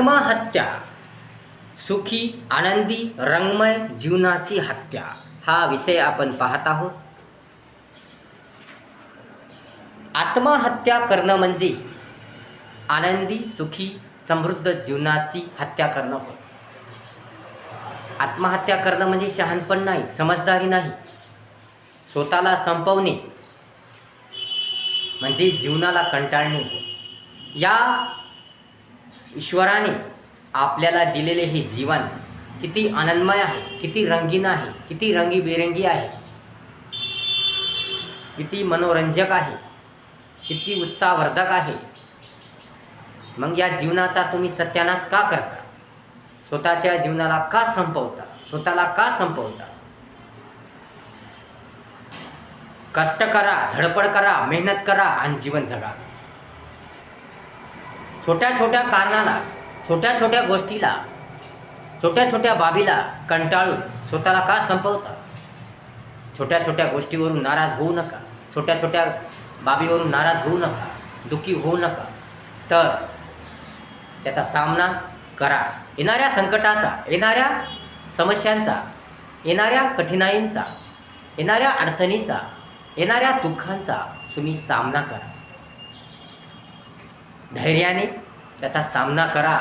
आत्महत्या सुखी आनंदी रंगमय जीवनाची हत्या हा विषय आपण पाहत आहोत. आत्महत्या करणं म्हणजे आनंदी सुखी समृद्ध जीवनाची हत्या करणं होय. आत्महत्या करणं म्हणजे शहाणपण नाही समजदारी नाही. स्वतःला संपवणे म्हणजे जीवनाला कंटाळणे. या ईश्वराने आपल्याला दिलेले हे जीवन किती आनंदमय आहे किती रंगीन आहे किती रंगीबेरंगी आहे. किती मनोरंजक आहे किती उत्साहवर्धक आहे. मग या जीवनाचा तुम्ही सत्यानाश का करता? स्वतःच्या जीवनाला का संपवता? स्वतःला का संपवता? कष्ट करा धडपड करा मेहनत करा आणि जीवन जगा. छोट्या छोट्या कारणाला छोट्या छोट्या गोष्टीला छोट्या छोट्या बाबीला कंटाळून स्वतःला का संपवता? छोट्या छोट्या गोष्टीवरून नाराज होऊ नका. छोट्या छोट्या बाबीवरून नाराज होऊ नका. दुःखी होऊ नका. तर त्याचा सामना करा. येणाऱ्या संकटाचा येणाऱ्या समस्यांचा येणाऱ्या कठीणाईंचा येणाऱ्या अडचणीचा येणाऱ्या दुःखांचा तुम्ही सामना करा. धैर्याने त्याचा सामना करा.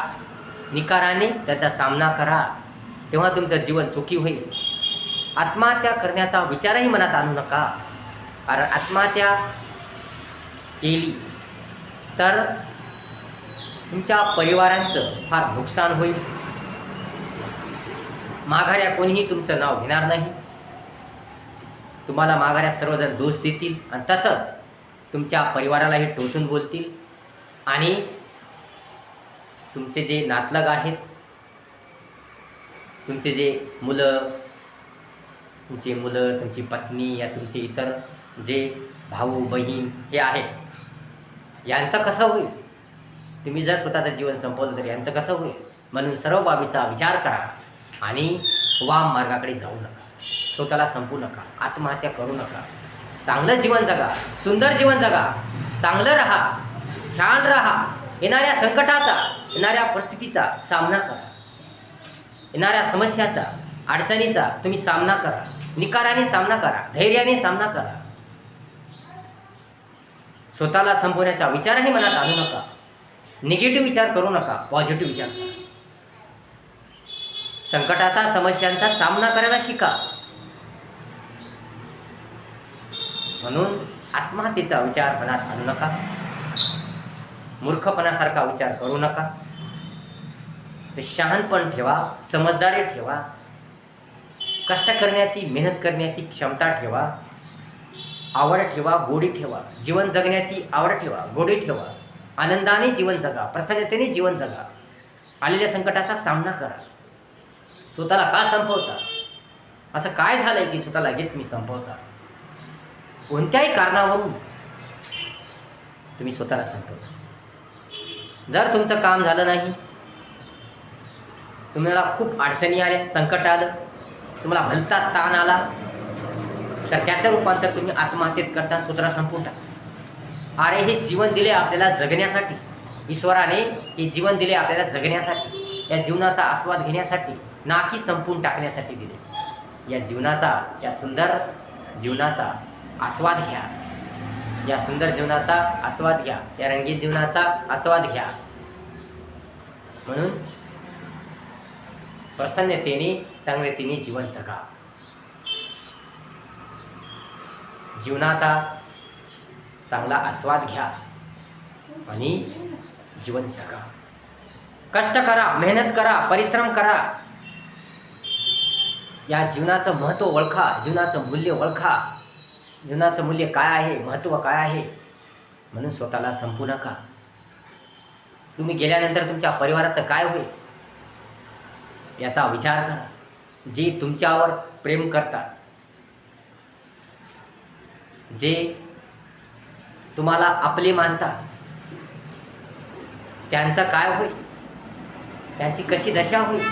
निकाराने त्याचा सामना करा. तेव्हा तुमचं जीवन सुखी होईल. आत्महत्या करण्याचा विचारही मनात आणू नका. कारण आत्महत्या केली तर तुमच्या परिवारांचं फार नुकसान होईल. माघाऱ्या कोणीही तुमचं नाव घेणार नाही. तुम्हाला माघाऱ्या सर्वजण दोष देतील आणि तसंच तुमच्या परिवारालाही टोचून बोलतील. आणि तुमचे जे नातलग आहेत तुमचे जे मुलं तुमचे मुलं तुमची पत्नी या तुमचे इतर जे भाऊ बहीण हे आहेत यांचं कसं होईल? तुम्ही जर स्वतःचं जीवन संपवलं तर यांचं कसं होईल? म्हणून सर्व बाबीचा विचार करा आणि वाम मार्गाकडे जाऊ नका. स्वतःला संपू नका. आत्महत्या करू नका. चांगलं जीवन जगा. सुंदर जीवन जगा. चांगलं राहा. छान राहा. येणाऱ्या संकटाचा येणाऱ्या परिस्थितीचा सामना करा. येणाऱ्या समस्याचा अडचणीचा तुम्ही सामना करा. निकाराने सामना करा धैर्याने सामना करा. स्वतःला संपवण्याचा विचारही मनात आणू नका. निगेटिव्ह विचार करू नका पॉझिटिव्ह विचार करा. संकटाचा समस्यांचा सामना करायला शिका. म्हणून आत्महत्येचा विचार मनात आणू नका. मूर्खपणासारखा विचार करू नका. शहाणपण ठेवा समजदारी ठेवा. कष्ट करण्याची मेहनत करण्याची क्षमता ठेवा. आवड ठेवा गोडी ठेवा. जीवन जगण्याची आवड ठेवा गोडी ठेवा. आनंदाने जीवन जगा प्रसन्नतेने जीवन जगा. आलेल्या संकटाचा सामना करा. स्वतःला का संपवता? असं काय झालंय की स्वतःला लगेच मी संपवता? कोणत्याही कारणावरून तुम्ही स्वतःला संपवता. जर तुमचं काम झालं नाही तुम्हाला खूप अडचणी आल्या संकट आलं तुम्हाला भलता ताण आला तर त्याचं रूपांतर तुम्ही आत्महत्येत करता सूत्रा संपून टाका. अरे हे जीवन दिले आपल्याला जगण्यासाठी. ईश्वराने हे जीवन दिले आपल्याला जगण्यासाठी. या जीवनाचा आस्वाद घेण्यासाठी ना की संपून टाकण्यासाठी दिले. या जीवनाचा या सुंदर जीवनाचा आस्वाद घ्या. या सुंदर जीवनाचा आस्वाद घ्या. या रंगीत जीवनाचा आस्वाद घ्या. म्हणून प्रसन्नतेने चांगलेतेने जीवन जगा. जीवनाचा चांगला आस्वाद घ्या आणि जीवन जगा. कष्ट करा मेहनत करा परिश्रम करा. या जीवनाचं महत्त्व ओळखा जीवनाचं मूल्य ओळखा. जीवनाचं मूल्य काय आहे? महत्त्व काय आहे? म्हणून स्वतःला संपू नका. तुम्ही गेल्यानंतर तुमच्या परिवाराचं काय होईल? याचा विचार करा. जे तुमच्यावर प्रेम करतात जे तुम्हाला आपले मानतात त्यांचं काय होईल? त्यांची कशी दशा होईल?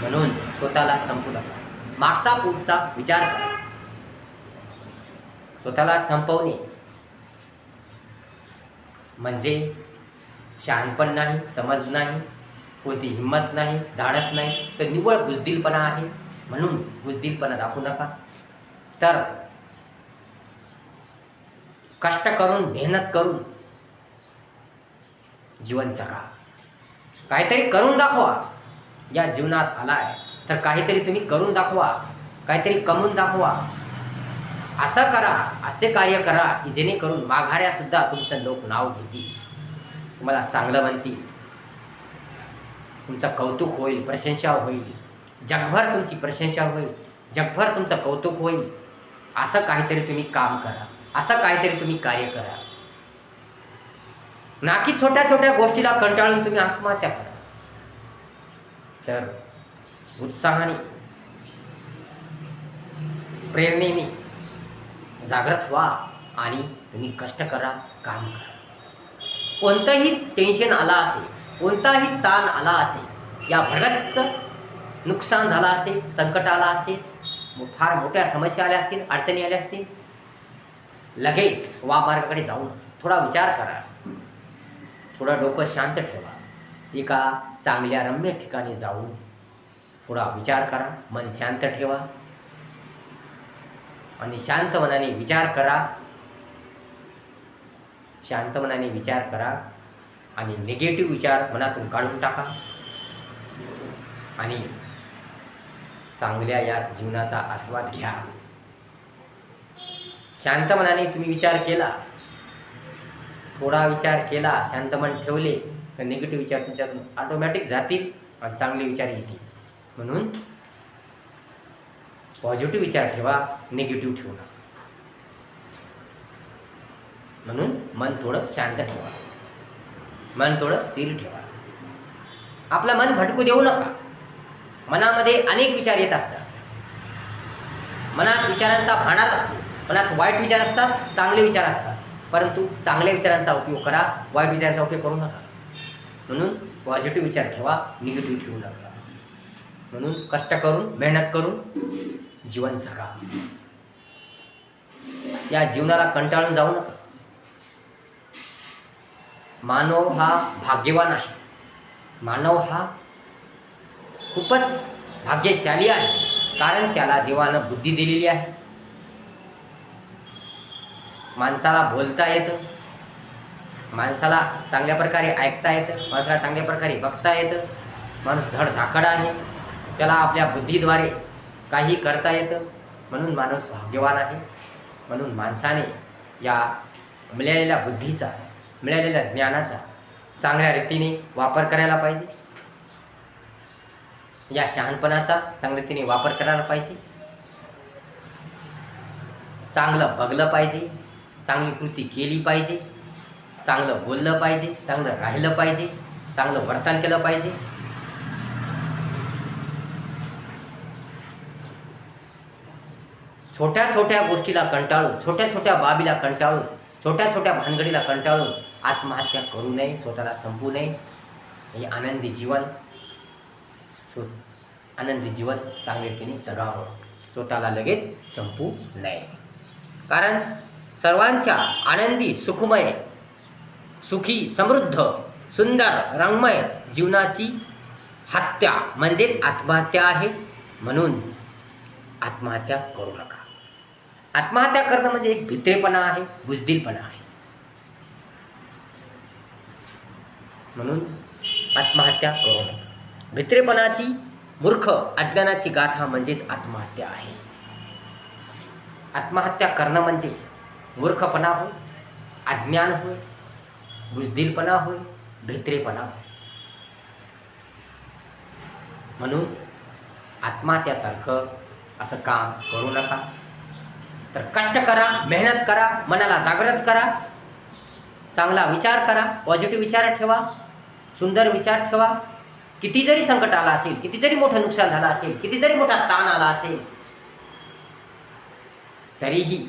म्हणून स्वतःला संपू नका. मागचा पुढचा विचार करा. स्वतःला संपवणे. म्हणजे शहाणपण नाही समज नाही कोणती हिंमत नाही धाडस नाही तर निव्वळ बुजदिलपणा आहे. म्हणून बुजदिलपणा दाखवू नका. तर कष्ट करून मेहनत करून जीवन जगा. काहीतरी करून दाखवा. या जीवनात आला आहे तर काहीतरी तुम्ही करून दाखवा काहीतरी कमवून दाखवा. असं करा असे कार्य करा की जेणेकरून माघाऱ्यासुद्धा तुमचं लोक नाव घेतील. तुम्हाला चांगलं म्हणतील. तुमचं कौतुक होईल प्रशंसा होईल. जगभर तुमची प्रशंसा होईल. जगभर तुमचं कौतुक होईल. असं काहीतरी तुम्ही काम करा. असं काहीतरी तुम्ही कार्य करा. ना की छोट्या छोट्या गोष्टीला कंटाळून तुम्ही आत्महत्या करा. तर उत्साहाने प्रेरणेने जागृत व्हा आणि तुम्ही कष्ट करा काम करा. कोणतंही टेन्शन आला असेल कोणताही ताण आला असेल या भगतचं नुकसान झालं असेल संकट आला असेल फार मोठ्या समस्या आल्या असतील अडचणी आल्या असतील लगेच वा मार्गाकडे जाऊन थोडा विचार करा. थोडं डोकं शांत ठेवा. एका चांगल्या रम्य ठिकाणी जाऊन थोडा विचार करा मन शांत ठेवा. आणि शांत मनाने विचार करा. शांत मनाने विचार करा. आणि निगेटिव्ह विचार मनातून काढून टाका. आणि चांगल्या या जीवनाचा आस्वाद घ्या. शांत मनाने तुम्ही विचार केला. थोडा विचार केला शांत मन ठेवले तर निगेटिव्ह विचार तुमच्यातून ऑटोमॅटिक जातील आणि चांगले विचार येतील. म्हणून पॉझिटिव्ह विचार ठेवा निगेटिव्ह ठेवू नका. म्हणून मन थोडं शांत ठेवा. मन थोडं स्थिर ठेवा. आपलं मन भटकू देऊ नका. मनामध्ये अनेक विचार येत असतात. मनात विचारांचा भाणार असतो. मनात वाईट विचार असतात चांगले विचार असतात. परंतु चांगल्या विचारांचा उपयोग करा वाईट विचारांचा उपयोग करू नका. म्हणून पॉझिटिव्ह विचार ठेवा निगेटिव्ह ठेवू नका. म्हणून कष्ट करून मेहनत करून जीवन जगा. या जीवनाला कंटाळून जाऊ नका. मानव हा भाग्यवान आहे. मानव हा खूपच भाग्यशाली आहे. कारण त्याला देवानं बुद्धी दिलेली आहे. माणसाला बोलता येतं. माणसाला चांगल्या प्रकारे ऐकता येतं. माणसाला चांगल्या प्रकारे बघता येतं. माणूस धडधाकड आहे. त्याला आपल्या बुद्धीद्वारे काही करता येतं. म्हणून माणूस भाग्यवान आहे. म्हणून माणसाने या मिळालेल्या बुद्धीचा मिळालेल्या ज्ञानाचा चांगल्या रीतीने वापर करायला पाहिजे. या शहाणपणाचा चांगल्या रीतीने वापर करायला पाहिजे. चांगलं बघलं पाहिजे. चांगली कृती केली पाहिजे. चांगलं बोललं पाहिजे. चांगलं राहिलं पाहिजे. चांगलं वर्तन केलं पाहिजे. छोट्या छोट्या गोष्टीला कंटाळून छोट्या छोट्या बाबीला कंटाळून छोट्या छोट्या भानगडीला कंटाळून आत्महत्या करू नये स्वतःला संपू नये. हे आनंदी जीवन. स्व आनंदी जीवन चांगल्या रीतीने जगावं स्वतःला लगेच संपू नये. कारण सर्वांच्या आनंदी सुखमय सुखी समृद्ध सुंदर रंगमय जीवनाची हत्या म्हणजेच आत्महत्या आहे. म्हणून आत्महत्या करू नका. आत्महत्या करणं म्हणजे एक भित्रेपणा आहे बुजदिलपणा आहे. म्हणून आत्महत्या करू नका. भित्रेपणाची मूर्ख अज्ञानाची गाथा म्हणजेच आत्महत्या आहे. आत्महत्या करणं म्हणजे मूर्खपणा होय अज्ञान होय बुजदिलपणा होय भित्रेपणा होय. म्हणून आत्महत्यासारखं असं काम करू नका. तर कष्ट करा मेहनत करा मनाला जागृत करा चांगला विचार करा पॉझिटिव्ह विचार ठेवा सुंदर विचार ठेवा. किती जरी संकट आला असेल किती जरी मोठं नुकसान झालं असेल किती जरी मोठा ताण आला असेल तरीही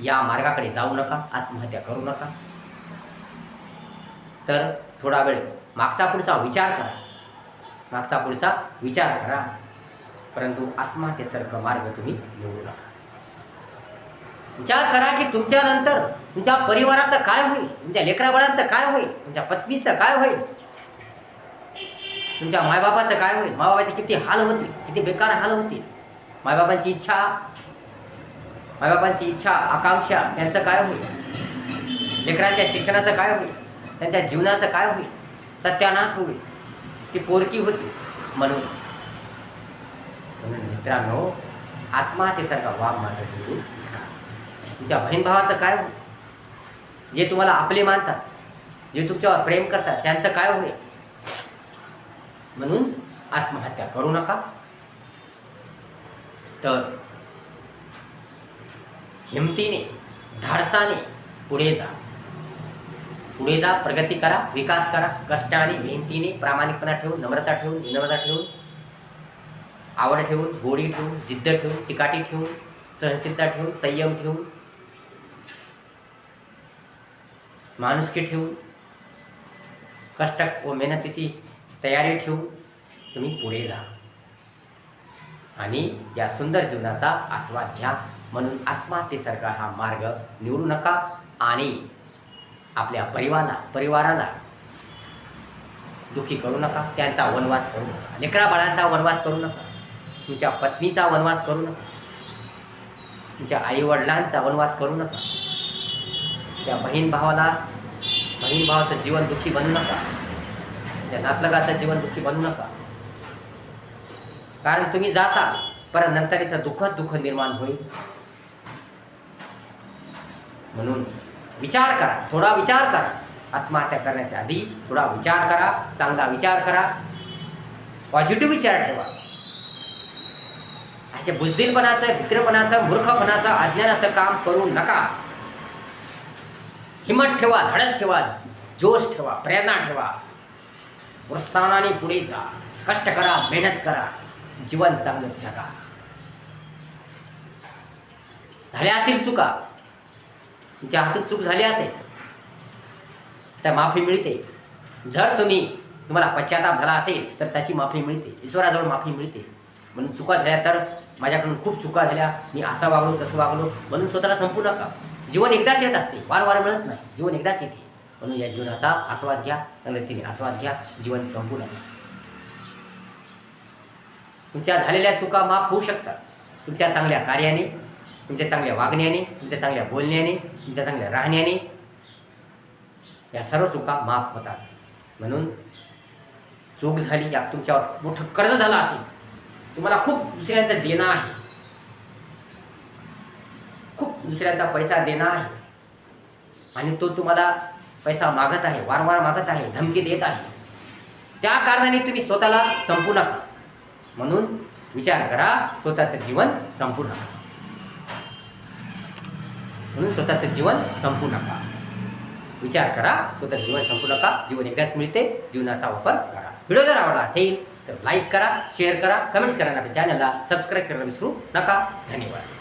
या मार्गाकडे जाऊ नका आत्महत्या करू नका. तर थोडा वेळ मागचा पुढचा विचार करा. मागचा पुढचा विचार करा. परंतु आत्महत्येसारखा मार्ग तुम्ही निवडू नका. विचार करा की तुमच्यानंतर तुमच्या परिवाराचं काय होईल? तुमच्या लेकराबाळांचं काय होईल? तुमच्या पत्नीचं काय होईल? तुमच्या मायबापाचं काय होईल? मायबाबाचे किती हाल होतील? किती बेकार हाल होतील? मायबापांची इच्छा मायबापांची इच्छा आकांक्षा यांचं काय होईल? लेकरांच्या शिक्षणाचं काय होईल? त्यांच्या जीवनाचं काय होईल? सत्यानाश होईल. ती पोरकी होती म्हणून. म्हणून मित्रांनो आत्महत्येसारखा वाघ मात्र तुमच्या बहीण भावाचं काय होईल? जे तुम्हाला आपले मानतात जे तुमच्यावर प्रेम करतात त्यांचं काय होईल? म्हणून आत्महत्या करू नका. तर हिमतीने धाडसाने पुढे जा. पुढे जा प्रगती करा विकास करा कष्टाने मेहनतीने प्रामाणिकपणा ठेवून नम्रता ठेवून विनम्रता ठेवून आवड ठेवून गोडी ठेवून जिद्द ठेवून चिकाटी ठेवून सहनशीलता ठेवून संयम ठेवून माणुसकी ठेवून कष्ट व मेहनतीची तयारी ठेवून तुम्ही पुढे जा. आणि या सुंदर जीवनाचा आस्वाद घ्या म्हणून आत्महत्येसारखा हा मार्ग निवडू नका आणि आपल्या परिवाराला परिवाराला दुखी करू नका त्यांचा वनवास करू नका लेकरा बाळांचा वनवास करू नका तुमच्या पत्नीचा वनवास करू नका तुमच्या आईवडिलांचा वनवास करू नका. त्या बहीण भावाला बहीण भावाचं जीवन दुःखी बनू नका. त्या नातलगाचं जीवन दुःखी बनू नका. कारण तुम्ही जासाल परत नंतर इथं दुःखच दुःख निर्माण होईल. म्हणून विचार करा थोडा विचार करा. आत्महत्या करण्याच्या आधी थोडा विचार करा चांगला विचार करा. पॉझिटिव्ह विचार ठेवा. असे बुजदिलपणाचं भित्रपणाचं मूर्खपणाचं अज्ञानाचं काम करू नका. हिमत ठेवा धाडस ठेवा जोश ठेवा प्रेरणा ठेवा. प्रोत्साहनाने पुढे जा. कष्ट करा मेहनत करा. जीवन चांगलं जगा. झाल्या हातील चुका. तुमच्या हातून चूक झाली असेल. तर माफी मिळते. जर तुम्ही तुम्हाला पश्चाताप झाला असेल तर त्याची माफी मिळते. ईश्वराजवळ माफी मिळते. म्हणून चुका झाल्या तर माझ्याकडून खूप चुका झाल्या. मी असा वागलो तसं वागलो. म्हणून स्वतःला संपू नका. जीवन एकदाच येत असते. वारंवार मिळत नाही. जीवन एकदाच येते. म्हणून या जीवनाचा आस्वाद घ्या. रीतीने आस्वाद घ्या. जीवन संपू नका तुमच्या झालेल्या चुका माफ होऊ शकतात. तुमच्या चांगल्या कार्याने तुमच्या चांगल्या वागण्याने तुमच्या चांगल्या बोलण्याने तुमच्या चांगल्या राहण्याने या सर्व चुका माफ होतात. म्हणून चूक झाली या तुमच्यावर मोठं कर्ज झालं असेल. तुम्हाला खूप दुसऱ्यांचं देणं आहे. दुसऱ्यांचा पैसा देणं आहे. आणि तो तुम्हाला पैसा मागत आहे वारंवार मागत आहे धमकी देत आहे. त्या कारणाने तुम्ही स्वतःला संपू नका. म्हणून विचार करा स्वतःचं जीवन संपू नका. म्हणून स्वतःचं जीवन संपू नका. विचार करा स्वतःचं जीवन संपू नका. जीवन एकदाच मिळते जीवनाचा वापर करा. व्हिडिओ जर आवडला असेल तर लाईक करा शेअर करा. कमेंट्स करा आपल्या चॅनलला सबस्क्राईब करायला विसरू नका. धन्यवाद.